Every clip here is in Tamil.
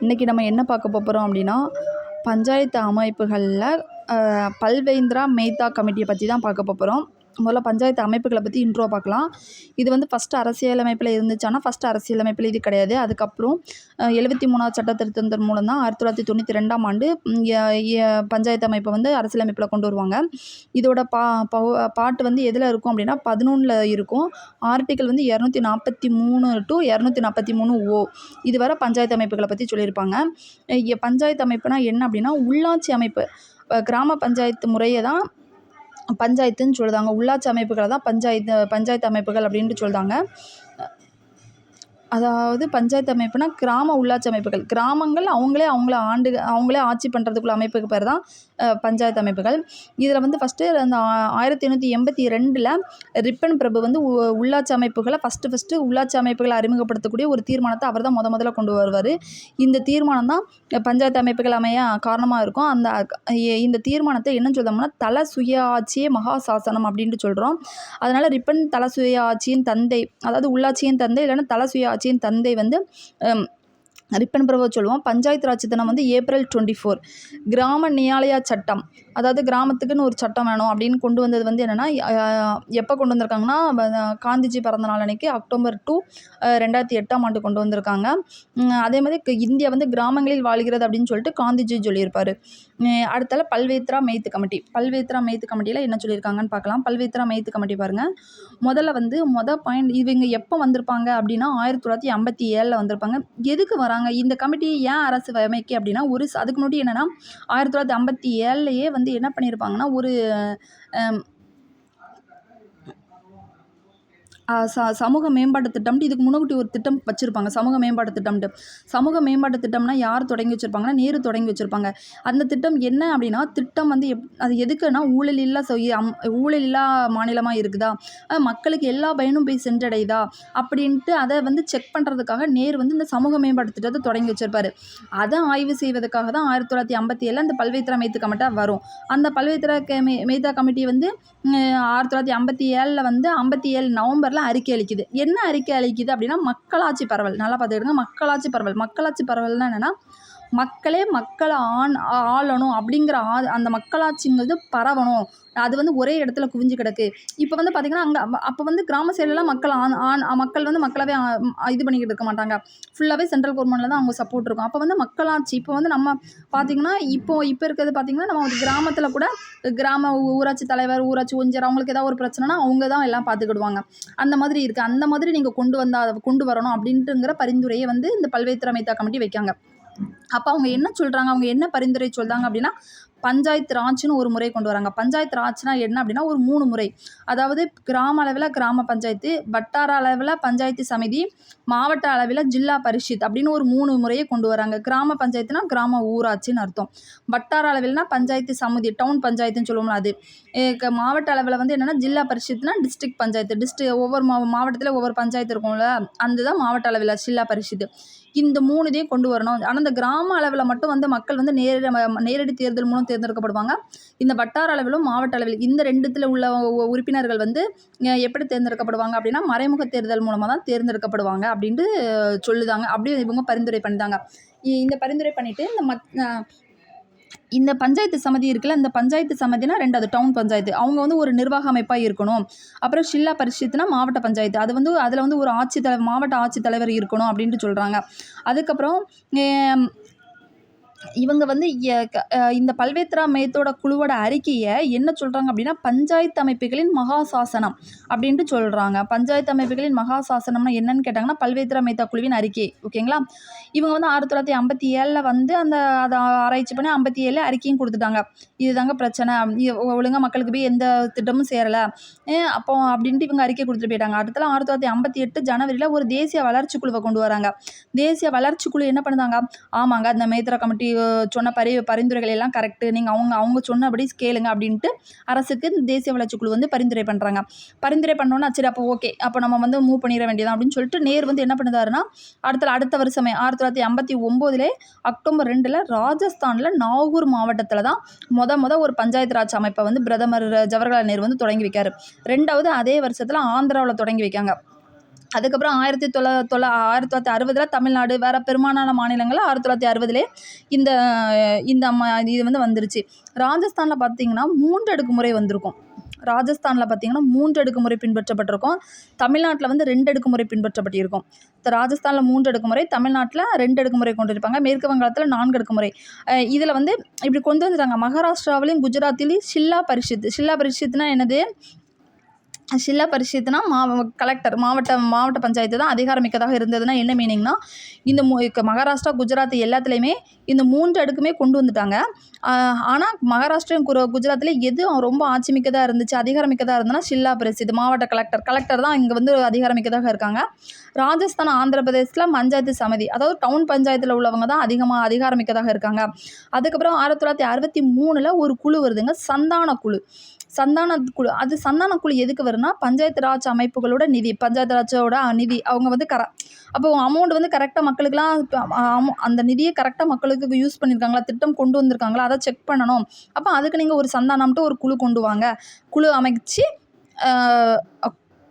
இன்றைக்கி நம்ம என்ன பார்க்க போகிறோம் அப்படின்னா பஞ்சாயத்து அமைப்புகளில் பல்வேந்திரா மேத்தா கமிட்டியை பற்றி தான் பார்க்க போகிறோம் முதல்ல பஞ்சாயத்து அமைப்புகளை பற்றி இன்ட்ரோ பார்க்கலாம். இது வந்து ஃபஸ்ட்டு அரசியலமைப்பில் இருந்துச்சானா ஃபஸ்ட்டு அரசியலமைப்பில் இது கிடையாது. அதுக்கப்புறம் எழுபத்தி மூணாவது சட்ட திருத்தத்தின் மூலம் தான் ஆயிரத்தி தொள்ளாயிரத்தி தொண்ணூற்றி ரெண்டாம் ஆண்டு பஞ்சாயத்து அமைப்பை வந்து அரசியலமைப்பில் கொண்டு வருவாங்க. இதோட பா பாட்டு வந்து எதில் இருக்கும் அப்படின்னா பதினொன்றில் இருக்கும். ஆர்டிக்கல் வந்து இரநூத்தி நாற்பத்தி மூணு டு இரநூத்தி நாற்பத்தி மூணு ஓ. இதுவரை பஞ்சாயத்து அமைப்புகளை பற்றி சொல்லியிருப்பாங்க. பஞ்சாயத்து அமைப்புனா என்ன அப்படின்னா உள்ளாட்சி அமைப்பு. கிராம பஞ்சாயத்து முறையை தான் பஞ்சாயத்துன்னு சொல்லுதாங்க. உள்ளாட்சி அமைப்புகளை தான் பஞ்சாயத்து பஞ்சாயத்து அமைப்புகள் அப்படின்ட்டு சொல்லுதாங்க. அதாவது பஞ்சாயத்து அமைப்புனா கிராம உள்ளாட்சி அமைப்புகள். கிராமங்கள் அவங்களே அவங்கள ஆண்டு அவங்களே ஆட்சி பண்ணுறதுக்குள்ள அமைப்புக்கு பேர் தான் பஞ்சாயத்து அமைப்புகள். இதில் வந்து ஃபஸ்ட்டு அந்த ஆயிரத்தி எண்ணூற்றி எண்பத்தி ரெண்டில் ரிப்பன் பிரபு வந்து உ- உள்ளாட்சி அமைப்புகளை ஃபஸ்ட்டு ஃபஸ்ட்டு உள்ளாட்சி அமைப்புகளை அறிமுகப்படுத்தக்கூடிய ஒரு தீர்மானத்தை அவர் தான் முத முதல்ல கொண்டு வருவார். இந்த தீர்மானம் தான் பஞ்சாயத்து அமைப்புகள் அமைய காரணமாக இருக்கும். அந்த இந்த தீர்மானத்தை என்ன சொல்கிறோம்னா தல சுயாட்சியே மகா சாசனம் அப்படின்ட்டு சொல்கிறோம் அதனால் ரிப்பன் தல சுய ஆட்சியின் தந்தை அதாவது உள்ளாட்சியின் தந்தை இல்லைன்னா தல சுய ஆட்சியின் தந்தை வந்து ரிப்பன் பிரபு சொல்லுவோம். பஞ்சாயத்து ராஜ் தினம் வந்து ஏப்ரல் டுவெண்ட்டி ஃபோர். கிராம நியாலயா சட்டம். அதாவது கிராமத்துக்குன்னு ஒரு சட்டம் வேணும் அப்படின்னு கொண்டு வந்தது வந்து என்னென்னா எப்போ கொண்டு வந்திருக்காங்கன்னா காந்திஜி பிறந்த நாள் அன்னைக்கு அக்டோபர் டூ ரெண்டாயிரத்தி எட்டாம் ஆண்டு கொண்டு வந்திருக்காங்க. அதே மாதிரி க- இந்தியா வந்து கிராமங்களில் வாழ்கிறது அப்படின்னு சொல்லிட்டு காந்திஜி சொல்லியிருப்பார். அடுத்தால பல்வேத்ரா மெய்த்து கமிட்டி. பல்வேத்ரா மெய்த்து கமிட்டியில் என்ன சொல்லியிருக்காங்கன்னு பார்க்கலாம். பல்வேத்ரா மெய்த்து கமிட்டி பாருங்கள் முதல்ல வந்து மொதல் பாயிண்ட் இவங்க எப்போ வந்திருப்பாங்க அப்படின்னா ஆயிரத்தி தொள்ளாயிரத்தி ஐம்பத்தி ஏழில் வந்திருப்பாங்க. எதுக்கு வராங்க? இந்த கமிட்டி ஏன் அரசு அமைக்க அப்படின்னா ஒரு அதுக்கு முன்னாடி என்னென்னா ஆயிரத்தி தொள்ளாயிரத்தி ஐம்பத்தி ஏழுலையே வந்து என்ன பண்ணியிருப்பாங்கன்னா ஒரு அம், ஆ, ச சமூக மேம்பாட்டு திட்டம்ட்டு இதுக்கு முன்னாடி ஒரு திட்டம் வச்சுருப்பாங்க. சமூக மேம்பாட்டு திட்டம்ட்டு சமூக மேம்பாட்டு திட்டம்னா யார் தொடங்கி வச்சுருப்பாங்கன்னா நேரு தொடங்கி வச்சுருப்பாங்க. அந்த திட்டம் என்ன அப்படின்னா திட்டம் வந்து எப் அது எதுக்குன்னா ஊழல் இல்லா அம் ஊழல் இல்லா மாநிலமாக இருக்குதா? மக்களுக்கு எல்லா பயனும் போய் சென்றடையுதா? அப்படின்ட்டு அதை வந்து செக் பண்ணுறதுக்காக நேரு வந்து இந்த சமூக மேம்பாட்டு திட்டத்தை தொடங்கி வச்சுருப்பார். அதை ஆய்வு செய்வதற்காக தான் ஆயிரத்தி தொள்ளாயிரத்தி ஐம்பத்தி ஏழில் அந்த பல்வேத்திரா மேத்து கமிட்டாக வரும். அந்த பல்வேத்திரா கே மே மேத்தா கமிட்டி வந்து ஆயிரத்தி தொள்ளாயிரத்தி ஐம்பத்தி ஏழில் வந்து ஐம்பத்தி ஏழு நவம்பரில் அறிக்கை அளிக்குது. என்ன அறிக்கை அளிக்குது அப்படின்னா மக்களாட்சி பரவல். நல்லா பார்த்துக்கிடுங்க. மக்களாட்சி பரவல். மக்களாட்சி பரவல்னா என்னென்னா மக்களே மக்களை ஆண் ஆளணும் அப்படிங்கிற ஆ அந்த மக்களாட்சிங்கிறது பரவணும். அது வந்து ஒரே இடத்துல குவிஞ்சு கிடக்கு. இப்போ வந்து பார்த்திங்கன்னா அங்கே அப்போ வந்து கிராம சைடுலலாம் மக்கள் ஆண் ஆண் மக்கள் வந்து மக்களாவே இது பண்ணிக்கிட்டு இருக்க மாட்டாங்க. ஃபுல்லாகவே சென்ட்ரல் கவர்மெண்ட்டில் தான் அவங்க சப்போர்ட் இருக்கும். அப்போ வந்து மக்களாட்சி இப்போ வந்து நம்ம பார்த்திங்கன்னா இப்போ இப்போ இருக்கிறது பார்த்திங்கன்னா நம்ம ஒரு கிராமத்தில் கூட கிராம ஊராட்சி தலைவர் ஊராட்சி ஒஞ்சர் அவங்களுக்கு ஏதாவது ஒரு பிரச்சனைனா அவங்க தான் எல்லாம் பார்த்துக்கிடுவாங்க அந்த மாதிரி இருக்குது அந்த மாதிரி நீங்கள் கொண்டு வந்தால் கொண்டு வரணும் அப்படின்ட்டுங்கிற பரிந்துரையை வந்து இந்த பல்வேறு திறமைத்தா கமிட்டி வைக்காங்க. அப்போ அவங்க என்ன சொல்கிறாங்க அவங்க என்ன பரிந்துரை சொல்கிறாங்க அப்படின்னா பஞ்சாயத்து ராஜ்னு ஒரு முறை கொண்டு வராங்க. பஞ்சாயத்து ராஜ்னா என்ன அப்படின்னா ஒரு மூணு முறை. அதாவது கிராம அளவில் கிராம பஞ்சாயத்து வட்டார அளவில் பஞ்சாயத்து சமிதி மாவட்ட அளவில் ஜில்லா பரிஷத் அப்படின்னு ஒரு மூணு முறையை கொண்டு வராங்க. கிராம பஞ்சாயத்துனா கிராம ஊராட்சின்னு அர்த்தம். வட்டார அளவில்னா பஞ்சாயத்து சமிதி டவுன் பஞ்சாயத்துன்னு சொல்லுவோம்ல அது. க- மாவட்ட அளவில் வந்து என்னென்னா ஜில்லா பரிஷத்னா டிஸ்ட்ரிக்ட் பஞ்சாயத்து. டிஸ்ட்ரிக் ஒவ்வொரு மா மாவட்டத்தில் ஒவ்வொரு பஞ்சாயத்து இருக்கும்ல அந்த தான் மாவட்ட அளவில் ஜில்லா பரிஷத்து இந்த மூணு இதையும் கொண்டு வரணும். ஆனால் இந்த கிராம அளவில் மட்டும் வந்து மக்கள் வந்து நேரடி நேரடி தேர்தல் மூலம் தேர்ந்தெடுக்கப்படுவாங்க. இந்த வட்டார அளவிலும் மாவட்ட அளவில் இந்த ரெண்டுத்தில் உள்ள உ- உறுப்பினர்கள் வந்து எப்படி தேர்ந்தெடுக்கப்படுவாங்க அப்படின்னா மறைமுக தேர்தல் மூலமாக தான் தேர்ந்தெடுக்கப்படுவாங்க அப்படின்ட்டு சொல்லுதாங்க. அப்படியே இவங்க பரிந்துரை பண்ணிதாங்க. இ- இந்த பரிந்துரை பண்ணிட்டு இந்த மத் இந்த பஞ்சாயத்து சமதி இருக்குல்ல இந்த பஞ்சாயத்து சமதினா ரெண்டாவது டவுன் பஞ்சாயத்து. அவங்க வந்து ஒரு நிர்வாக அமைப்பாக இருக்கணும். அப்புறம் ஷில்லா பரிஷத்துனா மாவட்ட பஞ்சாயத்து. அது வந்து அதில் வந்து ஒரு ஆட்சித்தலைவர் மாவட்ட ஆட்சித்தலைவர் இருக்கணும் அப்படின்ட்டு சொல்கிறாங்க அதுக்கப்புறம் இவங்க வந்து எ- க- இந்த பல்வேத்ரா மேத்தோட குழுவோட அறிக்கையை என்ன சொல்கிறாங்க அப்படின்னா பஞ்சாயத்து அமைப்புகளின் மகா சாசனம் அப்படின்ட்டு சொல்கிறாங்க பஞ்சாயத்து அமைப்புகளின் மகாசாசனம்னா என்னன்னு கேட்டாங்கன்னா பல்வேத்ரா மேத்தா குழுவின் அறிக்கை. ஓகேங்களா இவங்க வந்து ஆயிரத்தி தொள்ளாயிரத்தி ஐம்பத்தி ஏழில் வந்து அந்த அதை ஆராய்ச்சி பண்ணி ஐம்பத்தி ஏழில் அறிக்கையும் கொடுத்துட்டாங்க. இதுதாங்க பிரச்சனை. ஒழுங்காக மக்களுக்கு போய் எந்த திட்டமும் சேரலை. அப்போ அப்படின்ட்டு இவங்க அறிக்கை கொடுத்துட்டு போயிட்டாங்க. அடுத்தல ஆயிரத்தி தொள்ளாயிரத்தி ஐம்பத்தி எட்டு ஜனவரியில் ஒரு தேசிய வளர்ச்சி குழுவை கொண்டு வராங்க. தேசிய வளர்ச்சி குழு என்ன பண்ணுதாங்க? ஆமாங்க அந்த மேத்ரா கமிட்டி சொன்ன பரி பரிந்துரைகள் எல்லாம் கரெக்டு நீங்கள் அவங்க அவங்க சொன்னபடி கேளுங்க அப்படின்ட்டு அரசுக்கு இந்த தேசிய வளர்ச்சி குழு வந்து பரிந்துரை பண்ணுறாங்க பரிந்துரை பண்ணோன்னா சரி அப்போ ஓகே அப்போ நம்ம வந்து மூவ் பண்ணிட வேண்டியதான் அப்படின்னு சொல்லிட்டு நேர் வந்து என்ன பண்ணுதாருன்னா அடுத்த அடுத்த வருஷமே ஆயிரத்தி தொள்ளாயிரத்தி ஐம்பத்தி ஒம்போதுலே அக்டோபர் ரெண்டில் ராஜஸ்தானில் நாகூர் மாவட்டத்தில் தான் மொத மொத ஒரு பஞ்சாயத்து ராஜ் அமைப்பை வந்து பிரதமர் ஜவஹர்லால் நேரு வந்து தொடங்கி வைக்காரு. ரெண்டாவது அதே வருஷத்தில் ஆந்திராவில் தொடங்கி வைக்காங்க. அதுக்கப்புறம் ஆயிரத்தி தொள்ளா தொள்ளா ஆயிரத்தி தொள்ளாயிரத்தி அறுபதில் தமிழ்நாடு வேறு பெரும்பாலான மாநிலங்களில் ஆயிரத்தி தொள்ளாயிரத்தி அறுபதுலே இந்த இந்த ம இது வந்து வந்துருச்சு. ராஜஸ்தானில் பார்த்தீங்கன்னா மூன்று அடுக்குமுறை வந்திருக்கும். ராஜஸ்தானில் பார்த்தீங்கன்னா மூன்று அடுக்குமுறை பின்பற்றப்பட்டிருக்கும். தமிழ்நாட்டில் வந்து ரெண்டு அடுக்குமுறை பின்பற்றப்பட்டிருக்கும். இப்போ ராஜஸ்தானில் மூன்று அடுக்குமுறை தமிழ்நாட்டில் ரெண்டு அடுக்குமுறை கொண்டு இருப்பாங்க மேற்கு வங்காளத்தில் நான்கு அடுக்கு முறை இதில் வந்து இப்படி கொண்டு வந்துட்டாங்க. மகாராஷ்டிராவிலையும் குஜராத்திலையும் ஷில்லா பரிஷத் ஷில்லா பரிஷத்னா என்னது? ஷில்லா பரிஷத்துனா மாவ கலெக்டர் மாவட்ட மாவட்ட பஞ்சாயத்து தான் அதிகாரமிக்கதாக இருந்ததுன்னா என்ன மீனிங்னா இந்த மூ மகாராஷ்டிரா குஜராத் எல்லாத்துலேயுமே இந்த மூன்று அடுக்குமே கொண்டு வந்துட்டாங்க. ஆனால் மகாராஷ்டிரம் குரு குஜராத்தில் எது ரொம்ப ஆட்சிமிக்கதாக இருந்துச்சு அதிகாரமிக்கதாக இருந்ததுன்னா ஷில்லா பரிஷத் மாவட்ட கலெக்டர். கலெக்டர் தான் இங்கே வந்து அதிகாரமிக்கதாக இருக்காங்க. ராஜஸ்தான் ஆந்திர பிரதேசத்தில் பஞ்சாயத்து சமிதி அதாவது டவுன் பஞ்சாயத்தில் உள்ளவங்க தான் அதிகமாக அதிகாரமிக்கதாக இருக்காங்க. அதுக்கப்புறம் ஆயிரத்தி தொள்ளாயிரத்தி அறுபத்தி மூணில் ஒரு குழு வருதுங்க சந்தான குழு சந்தான குழு அது சந்தான குழு எதுக்கு வரும்னா பஞ்சாயத்து ராஜ் அமைப்புகளோட நிதி பஞ்சாயத்து ராஜோட நிதி அவங்க வந்து கர அப்போ அமௌண்ட் வந்து கரெக்டாக மக்களுக்கெலாம் அமௌ- அந்த நிதியை கரெக்டாக மக்களுக்கு யூஸ் பண்ணியிருக்காங்களா திட்டம் கொண்டு வந்திருக்காங்களா அதை செக் பண்ணணும். அப்போ அதுக்கு நீங்கள் ஒரு சந்தானம்ட்டு ஒரு குழு கொண்டு வாங்க. குழு அமைச்சு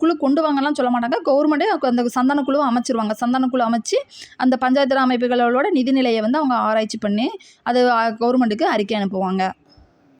குழு கொண்டு வாங்கலாம் சொல்ல மாட்டாங்க. கவர்மெண்ட்டே அந்த சந்தான குழுவை அமைச்சிருவாங்க. சந்தான குழு அமைச்சு அந்த பஞ்சாயத்து அமைப்புகளோட நிதிநிலையை வந்து அவங்க ஆராய்ச்சி பண்ணி அது கவர்மெண்ட்டுக்கு அறிக்கை அனுப்புவாங்க.